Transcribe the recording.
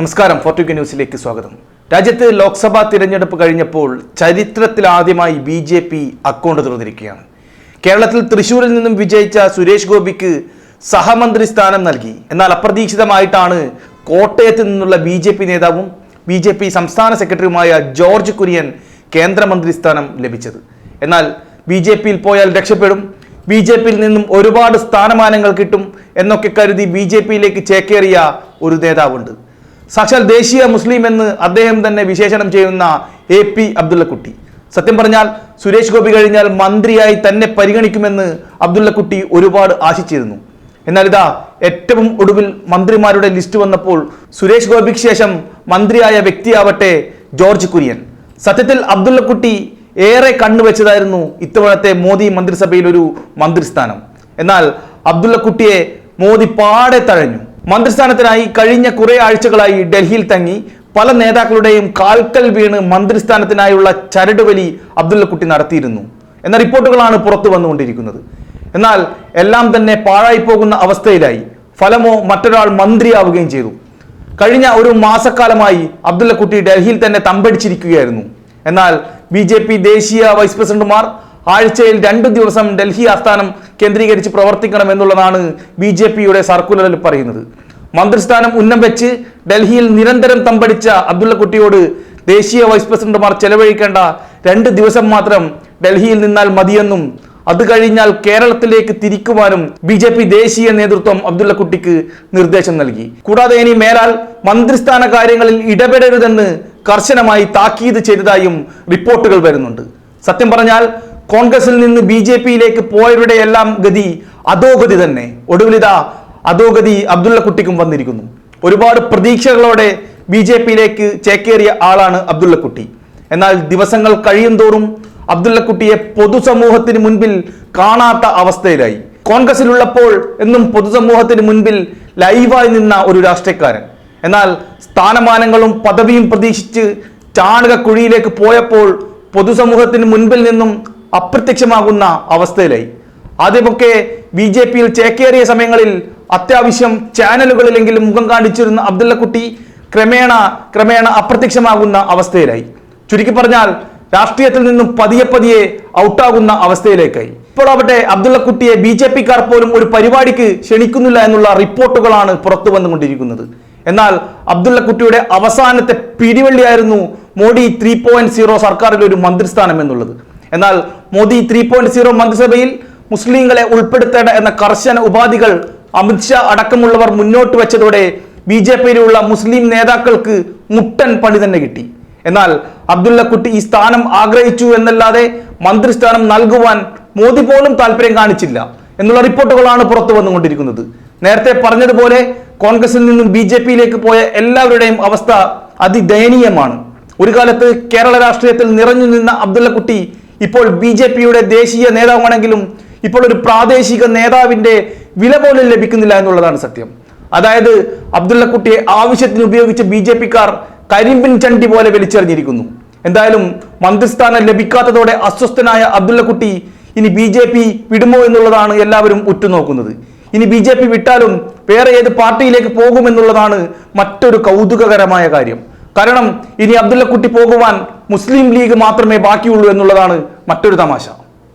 നമസ്കാരം ഫോർട്ടുക്ക ന്യൂസിലേക്ക് സ്വാഗതം. രാജ്യത്ത് ലോക്സഭാ തിരഞ്ഞെടുപ്പ് കഴിഞ്ഞപ്പോൾ ചരിത്രത്തിലാദ്യമായി ബി ജെ പി അക്കൗണ്ട് തുറന്നിരിക്കുകയാണ്. കേരളത്തിൽ തൃശൂരിൽ നിന്നും വിജയിച്ച സുരേഷ് ഗോപിക്ക് സഹമന്ത്രി സ്ഥാനം നൽകി. എന്നാൽ അപ്രതീക്ഷിതമായിട്ടാണ് കോട്ടയത്ത് നിന്നുള്ള ബി ജെ പി നേതാവും ബി ജെ പി സംസ്ഥാന സെക്രട്ടറിയുമായ ജോർജ് കുര്യൻ കേന്ദ്രമന്ത്രി സ്ഥാനം ലഭിച്ചത്. എന്നാൽ ബി ജെ പിയിൽ പോയാൽ രക്ഷപ്പെടും ബി ജെ പിയിൽ നിന്നും ഒരുപാട് സ്ഥാനമാനങ്ങൾ കിട്ടും എന്നൊക്കെ കരുതി ബി ജെ പിയിലേക്ക് ചേക്കേറിയ ഒരു നേതാവുണ്ട്. സാക്ഷാൽ ദേശീയ മുസ്ലിം എന്ന് അദ്ദേഹം തന്നെ വിശേഷണം ചെയ്യുന്ന എ പി അബ്ദുള്ളക്കുട്ടി. സത്യം പറഞ്ഞാൽ സുരേഷ് ഗോപി കഴിഞ്ഞാൽ മന്ത്രിയായി തന്നെ പരിഗണിക്കുമെന്ന് അബ്ദുള്ളക്കുട്ടി ഒരുപാട് ആശിച്ചിരുന്നു. എന്നാൽ ഇതാ ഏറ്റവും ഒടുവിൽ മന്ത്രിമാരുടെ ലിസ്റ്റ് വന്നപ്പോൾ സുരേഷ് ഗോപിക്ക് ശേഷം മന്ത്രിയായ വ്യക്തിയാവട്ടെ ജോർജ് കുര്യൻ. സത്യത്തിൽ അബ്ദുള്ളക്കുട്ടി ഏറെ കണ്ണുവെച്ചതായിരുന്നു ഇത്തവണത്തെ മോദി മന്ത്രിസഭയിൽ ഒരു മന്ത്രിസ്ഥാനം. എന്നാൽ അബ്ദുള്ളക്കുട്ടിയെ മോദി പാടെ തഴഞ്ഞു. മന്ത്രിസ്ഥാനത്തിനായി കഴിഞ്ഞ കുറെ ആഴ്ചകളായി ഡൽഹിയിൽ തങ്ങി പല നേതാക്കളുടെയും കാൽക്കൽ വീണ് മന്ത്രിസ്ഥാനത്തിനായുള്ള ചരടുവലി അബ്ദുള്ളക്കുട്ടി നടത്തിയിരുന്നു എന്ന റിപ്പോർട്ടുകളാണ് പുറത്തു വന്നുകൊണ്ടിരിക്കുന്നത്. എന്നാൽ എല്ലാം തന്നെ പാഴായി പോകുന്ന അവസ്ഥയിലായി ഫലമോ മറ്റൊരാൾ മന്ത്രിയാവുകയും ചെയ്തു. കഴിഞ്ഞ ഒരു മാസക്കാലമായി അബ്ദുള്ളക്കുട്ടി ഡൽഹിയിൽ തന്നെ തമ്പടിച്ചിരിക്കുകയായിരുന്നു. എന്നാൽ ബി ദേശീയ വൈസ് പ്രസിഡന്റുമാർ ആഴ്ചയിൽ രണ്ട് ദിവസം ഡൽഹി ആസ്ഥാനം കേന്ദ്രീകരിച്ച് പ്രവർത്തിക്കണം എന്നുള്ളതാണ് ബി ജെ പിയുടെ സർക്കുലറിൽ പറയുന്നത്. മന്ത്രിസ്ഥാനം ഉന്നം വെച്ച് ഡൽഹിയിൽ നിരന്തരം തമ്പടിച്ച അബ്ദുള്ളക്കുട്ടിയോട് ദേശീയ വൈസ് പ്രസിഡന്റുമാർ ചെലവഴിക്കേണ്ട രണ്ട് ദിവസം മാത്രം ഡൽഹിയിൽ നിന്നാൽ മതിയെന്നും അത് കഴിഞ്ഞാൽ കേരളത്തിലേക്ക് തിരിക്കുവാനും ബി ജെ പി ദേശീയ നേതൃത്വം അബ്ദുള്ളക്കുട്ടിക്ക് നിർദ്ദേശം നൽകി. കൂടാതെ ഇനി മേലാൽ മന്ത്രിസ്ഥാന കാര്യങ്ങളിൽ ഇടപെടരുതെന്ന് കർശനമായി താക്കീത് ചെയ്തതായും റിപ്പോർട്ടുകൾ വരുന്നുണ്ട്. സത്യം പറഞ്ഞാൽ കോൺഗ്രസിൽ നിന്ന് ബി ജെ പിയിലേക്ക് പോയവരുടെ എല്ലാം ഗതി അധോഗതി തന്നെ. ഒടുവിലിതാ അധോഗതി അബ്ദുള്ള കുട്ടിക്കും വന്നിരിക്കുന്നു. ഒരുപാട് പ്രതീക്ഷകളോടെ ബി ജെ പിയിലേക്ക് ചേക്കേറിയ ആളാണ് അബ്ദുള്ളക്കുട്ടി. എന്നാൽ ദിവസങ്ങൾ കഴിയും തോറും അബ്ദുള്ളക്കുട്ടിയെ പൊതുസമൂഹത്തിന് മുൻപിൽ കാണാത്ത അവസ്ഥയിലായി. കോൺഗ്രസിലുള്ളപ്പോൾ എന്നും പൊതുസമൂഹത്തിന് മുൻപിൽ ലൈവായി നിന്ന ഒരു രാഷ്ട്രീയക്കാരൻ. എന്നാൽ സ്ഥാനമാനങ്ങളും പദവിയും പ്രതീക്ഷിച്ച് ചാണകക്കുഴിയിലേക്ക് പോയപ്പോൾ പൊതുസമൂഹത്തിന് മുൻപിൽ നിന്നും അപ്രത്യക്ഷമാകുന്ന അവസ്ഥയിലായി. ആദ്യമൊക്കെ ബി ജെ പിയിൽ ചേക്കേറിയ സമയങ്ങളിൽ അത്യാവശ്യം ചാനലുകളിലെങ്കിലും മുഖം കാണിച്ചിരുന്ന അബ്ദുള്ളക്കുട്ടി ക്രമേണ ക്രമേണ അപ്രത്യക്ഷമാകുന്ന അവസ്ഥയിലായി. ചുരുക്കി പറഞ്ഞാൽ രാഷ്ട്രീയത്തിൽ നിന്നും പതിയെ പതിയെ ഔട്ടാകുന്ന അവസ്ഥയിലേക്കായി. ഇപ്പോഴാവട്ടെ അബ്ദുള്ളക്കുട്ടിയെ ബി ജെ പിക്കാർ പോലും ഒരു പരിപാടിക്ക് ക്ഷണിക്കുന്നില്ല എന്നുള്ള റിപ്പോർട്ടുകളാണ് പുറത്തു വന്നുകൊണ്ടിരിക്കുന്നത്. എന്നാൽ അബ്ദുള്ളക്കുട്ടിയുടെ അവസാനത്തെ പിടിവള്ളിയായിരുന്നു മോഡി ത്രീ പോയിന്റ് സീറോ സർക്കാരിൽ ഒരു മന്ത്രിസ്ഥാനം എന്നുള്ളത്. എന്നാൽ മോദി ത്രീ പോയിന്റ് സീറോ മന്ത്രിസഭയിൽ മുസ്ലിങ്ങളെ ഉൾപ്പെടുത്തേണ്ട എന്ന കർശന ഉപാധികൾ അമിത്ഷാ അടക്കമുള്ളവർ മുന്നോട്ട് വെച്ചതോടെ ബി ജെ പിയിലുള്ള മുസ്ലിം നേതാക്കൾക്ക് മുട്ടൻ പണി തന്നെ കിട്ടി. എന്നാൽ അബ്ദുള്ളക്കുട്ടി ഈ സ്ഥാനം ആഗ്രഹിച്ചു എന്നല്ലാതെ മന്ത്രിസ്ഥാനം നൽകുവാൻ മോദി പോലും താല്പര്യം കാണിച്ചില്ല എന്നുള്ള റിപ്പോർട്ടുകളാണ് പുറത്തു വന്നുകൊണ്ടിരിക്കുന്നത്. നേരത്തെ പറഞ്ഞതുപോലെ കോൺഗ്രസിൽ നിന്നും ബി ജെ പിയിലേക്ക് പോയ എല്ലാവരുടെയും അവസ്ഥ അതിദയനീയമാണ്. ഒരു കാലത്ത് കേരള രാഷ്ട്രീയത്തിൽ നിറഞ്ഞു നിന്ന അബ്ദുള്ളക്കുട്ടി ഇപ്പോൾ ബി ജെ പിയുടെ ദേശീയ നേതാവാണെങ്കിലും ഇപ്പോൾ ഒരു പ്രാദേശിക നേതാവിന്റെ വില പോലും ലഭിക്കുന്നില്ല എന്നുള്ളതാണ് സത്യം. അതായത് അബ്ദുള്ളക്കുട്ടിയെ ആവശ്യത്തിന് ഉപയോഗിച്ച ബി ജെ പിക്കാർ കരിമ്പിൻ ചണ്ടി പോലെ വലിച്ചെറിഞ്ഞിരിക്കുന്നു. എന്തായാലും മന്ത്രിസ്ഥാനം ലഭിക്കാത്തതോടെ അസ്വസ്ഥനായ അബ്ദുള്ളക്കുട്ടി ഇനി ബി ജെ പി വിടുമോ എന്നുള്ളതാണ് എല്ലാവരും ഉറ്റുനോക്കുന്നത്. ഇനി ബി ജെ പി വിട്ടാലും വേറെ ഏത് പാർട്ടിയിലേക്ക് പോകുമെന്നുള്ളതാണ് മറ്റൊരു കൗതുകകരമായ കാര്യം. കാരണം ഇനി അബ്ദുള്ളക്കുട്ടി പോകുവാൻ മുസ്ലിം ലീഗ് മാത്രമേ ബാക്കിയുള്ളൂ എന്നുള്ളതാണ് മറ്റൊരു തമാശ.